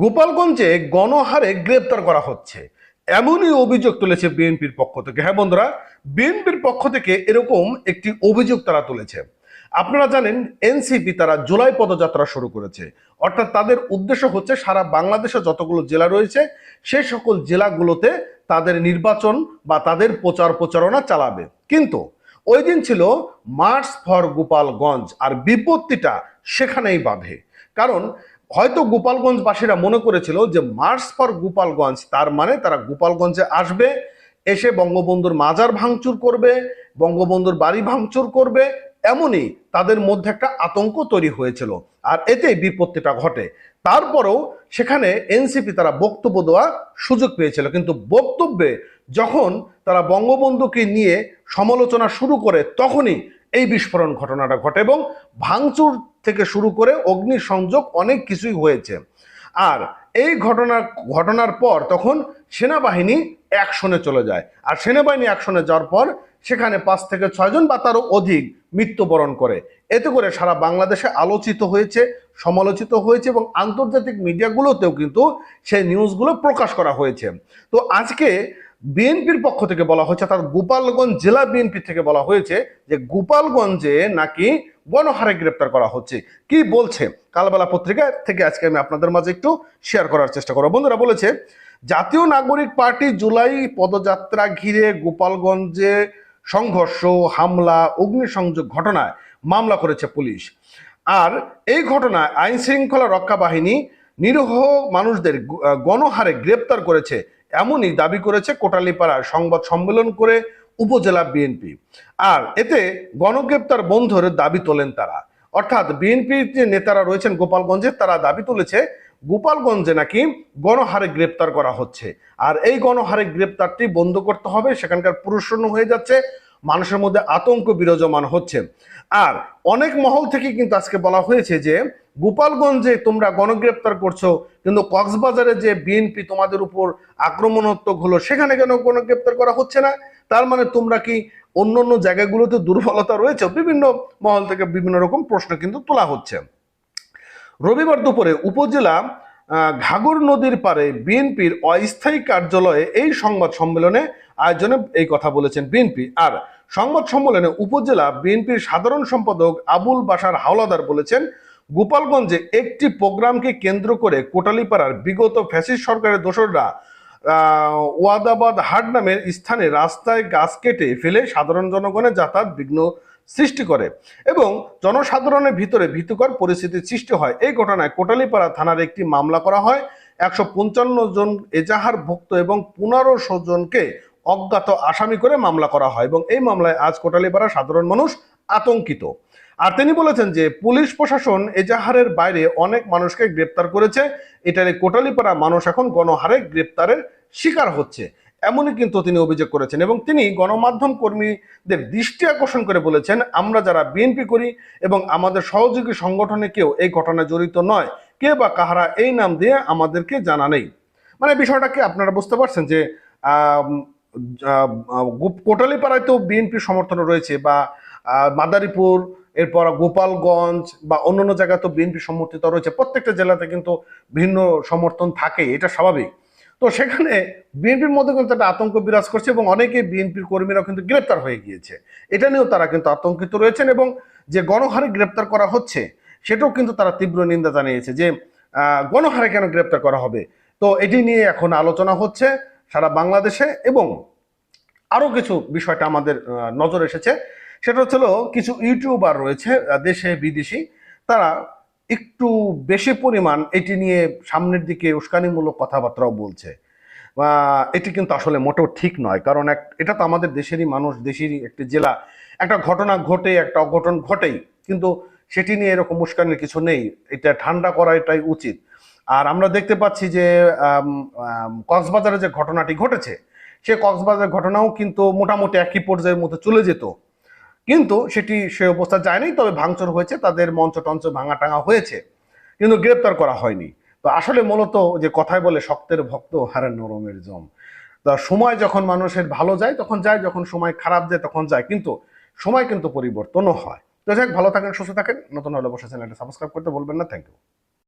গোপালগঞ্জে গণহারে গ্রেপ্তার করা হচ্ছে। এমনই অভিযোগ তুলেছে বিএনপির পক্ষ থেকে। হ্যাঁ বন্ধুরা, বিএনপির পক্ষ থেকে এরকম একটি অভিযোগ তারা তুলেছে। আপনারা জানেন, এনসিপি তারা জুলাই পদযাত্রা শুরু করেছে। অর্থাৎ তাদের উদ্দেশ্য হচ্ছে সারা বাংলাদেশে যতগুলো জেলা রয়েছে, সে সকল জেলাগুলোতে তাদের নির্বাচন বা তাদের প্রচার প্রচারণা চালাবে। কিন্তু ওই দিন ছিল মার্চ ফর গোপালগঞ্জ, আর বিপত্তিটা সেখানেই বাঁধে। কারণ হয়তো গোপালগঞ্জবাসীরা মনে করেছিল যে মার্চ ফর গোপালগঞ্জ, তার মানে তারা গোপালগঞ্জে আসবে, এসে বঙ্গবন্ধুর মাজার ভাঙচুর করবে, বঙ্গবন্ধুর বাড়ি ভাঙচুর করবে, এমনই তাদের মধ্যে একটা আতঙ্ক তৈরি হয়েছিল। আর এতে বিপত্তিটা ঘটে। তারপরেও সেখানে এনসিপি তারা বক্তব্য দেওয়া সুযোগ পেয়েছিল। কিন্তু বক্তব্যে যখন তারা বঙ্গবন্ধুকে নিয়ে সমালোচনা শুরু করে, তখনই এই বিস্ফোরণ ঘটনাটা ঘটে এবং ভাঙচুর থেকে শুরু করে অগ্নিসংযোগ অনেক কিছুই হয়েছে। আর এই ঘটনার ঘটনার পর তখন সেনাবাহিনী অ্যাকশনে চলে যায়। আর সেনাবাহিনী অ্যাকশনে যাওয়ার পর সেখানে পাঁচ থেকে ছয়জন বা তারও অধিক মৃত্যুবরণ করে। এতে করে সারা বাংলাদেশে আলোচিত হয়েছে, সমালোচিত হয়েছে এবং আন্তর্জাতিক মিডিয়াগুলোতেও কিন্তু সেই নিউজগুলো প্রকাশ করা হয়েছে। তো আজকে বিএনপির পক্ষ থেকে বলা হয়েছে, অর্থাৎ গোপালগঞ্জ জেলা বিএনপি থেকে বলা হয়েছে যে গোপালগঞ্জে নাকি গণহারে গ্রেপ্তার করা হচ্ছে। কি বলছে? কালবেলা পত্রিকা থেকে আজকে আমি আপনাদের মাঝে একটু শেয়ার করার চেষ্টা করব। বন্ধুরা বলেছে, জাতীয় নাগরিক পার্টি জুলাই পদযাত্রা ঘিরে গোপালগঞ্জে সংঘর্ষ, হামলা, অগ্নিসংযোগ ঘটনায় মামলা করেছে পুলিশ। আর এই ঘটনায় আইন শৃঙ্খলা রক্ষা বাহিনী নিরীহ মানুষদের গণহারে গ্রেপ্তার করেছে, এমনই দাবি করেছে কোটালীপাড়ার সংবাদ সম্মেলন করে উপজেলা বিএনপি আর এতে গণগ্রেপ্তার বন্ধের দাবি তোলেন তারা। অর্থাৎ বিএনপির যে নেতারা রয়েছেন গোপালগঞ্জে, তারা দাবি তুলেছে, গোপালগঞ্জে নাকি গণহারে গ্রেপ্তার করা হচ্ছে। আর এই গণহারে গ্রেপ্তারটি বন্ধ করতে হবে, সেখানকার পুরুষণ্য হয়ে যাচ্ছে, মানুষের মধ্যে আতঙ্ক বিরাজমান হচ্ছে। আর অনেক মহল থেকে কিন্তু আজকে বলা হয়েছে যে, গোপালগঞ্জে তোমরা গণগ্রেপ্তার করছ, কিন্তু কক্সবাজারে যে বিএনপি তোমাদের উপর আক্রমণাত্মক হলো, সেখানে কেন গণগ্রেপ্তার করা হচ্ছে না? তার মানে তোমরা কি অন্য অন্য জায়গাগুলোতে দুর্বলতা রয়েছে? বিভিন্ন মহল থেকে বিভিন্ন রকম প্রশ্ন কিন্তু তোলা হচ্ছে। রবিবার দুপুরে উপজেলা ঘাগর নদীর পারে বিএনপির অস্থায়ী কার্যালয়ে এই সংবাদ সম্মেলনে আয়োজনে এই কথা বলেছেন বিএনপি। আর সংবাদ সম্মেলনে উপজেলা বিএনপির সাধারণ সম্পাদক আবুল বাসার হাওলাদার বলেছেন, গোপালগঞ্জে একটি প্রোগ্রামকে কেন্দ্র করে কোটালীপাড়ার বিগত ফ্যাসিস্ট সরকারের দোসররা ওয়াদাবাদ হাট নামের স্থানে রাস্তায় গাছ কেটে ফেলে সাধারণ জনগণের যাতায়াত বিঘ্ন সৃষ্টি করে এবং জনসাধারণের ভিতরে ভীতিকর পরিস্থিতির সৃষ্টি হয়। এই ঘটনায় কোটালিপাড়া থানার একটি মামলা করা হয়। একশো পঞ্চান্ন জন এজাহার ভুক্ত এবং পনেরোশো জনকে অজ্ঞাত আসামি করে মামলা করা হয় এবং এই মামলায় আজ কোটালিপাড়া সাধারণ মানুষ আতঙ্কিত। আর তিনি বলেছেন যে, পুলিশ প্রশাসন এজাহারের বাইরে অনেক মানুষকে গ্রেপ্তার করেছে। এটার কোটালিপাড়া মানুষ এখন গণহারে গ্রেপ্তারের শিকার হচ্ছে। এমনই কিন্তু তিনি অভিযোগ করেছেন এবং তিনি গণমাধ্যম কর্মীদের দৃষ্টি আকর্ষণ করে বলেছেন, আমরা যারা বিএনপি করি এবং আমাদের সহযোগী সংগঠনে কেউ এই ঘটনায় জড়িত নয়, কে বা কাহারা এই নাম দিয়ে আমাদেরকে জানা নেই। মানে বিষয়টাকে আপনারা বুঝতে পারছেন যে তো বিএনপি সমর্থন রয়েছে বা মাদারীপুর, এরপর গোপালগঞ্জ বা অন্যান্য জায়গায় তো বিএনপি সমর্থিত রয়েছে। প্রত্যেকটা জেলাতে কিন্তু ভিন্ন সমর্থন থাকে, এটা স্বাভাবিক। তো সেখানে বিএনপির মধ্যে কিন্তু একটা আতঙ্ক বিরাজ করছে এবং অনেকে বিএনপির কর্মীরাও কিন্তু গ্রেপ্তার হয়ে গিয়েছে। এটা নিয়েও তারা কিন্তু আতঙ্কিত রয়েছেন এবং যে গণহারে গ্রেপ্তার করা হচ্ছে, সেটাও কিন্তু তারা তীব্র নিন্দা জানিয়েছে যে গণহারে কেন গ্রেপ্তার করা হবে? তো এটি নিয়ে এখন আলোচনা হচ্ছে সারা বাংলাদেশে এবং আরও কিছু বিষয়টা আমাদের নজর এসেছে। সেটা হচ্ছিল কিছু ইউটিউবার রয়েছে দেশে বিদেশি, তারা একটু বেশি পরিমাণ এটি নিয়ে সামনের দিকে উস্কানিমূলক কথাবার্তাও বলছে। এটি কিন্তু আসলে মোটেও ঠিক নয়, কারণ এক, এটা তো আমাদের দেশেরই মানুষ, দেশেরই একটি জেলা। একটা ঘটনা ঘটে, একটা অঘটন ঘটেই, কিন্তু সেটি নিয়ে এরকম উস্কানির কিছু নেই। এটা ঠান্ডা করা এটাই উচিত। আর আমরা দেখতে পাচ্ছি যে কক্সবাজারে যে ঘটনাটি ঘটেছে, সে কক্সবাজার ঘটনাও কিন্তু মোটামুটি একই পর্যায়ের মধ্যে চলে যেত। কিন্তু সেটি সে অবস্থা যায়নি, তবে ভাঙচুর হয়েছে, তাদের মঞ্চ টঞ্চ ভাঙা টাঙা হয়েছে, কিন্তু গ্রেপ্তার করা হয়নি। তো আসলে মূলত যে কথায় বলে, শক্তের ভক্ত হারে নরমের জম। তা সময় যখন মানুষের ভালো যায়, তখন যায়, যখন সময় খারাপ যায়, তখন যায়, কিন্তু সময় কিন্তু পরিবর্তনও হয়। তো যাক ভালো থাকেন, সুস্থ থাকেন, নতুন হলে বসে চ্যানেলটা সাবস্ক্রাইব করতে বলবেন না, থ্যাংক ইউ।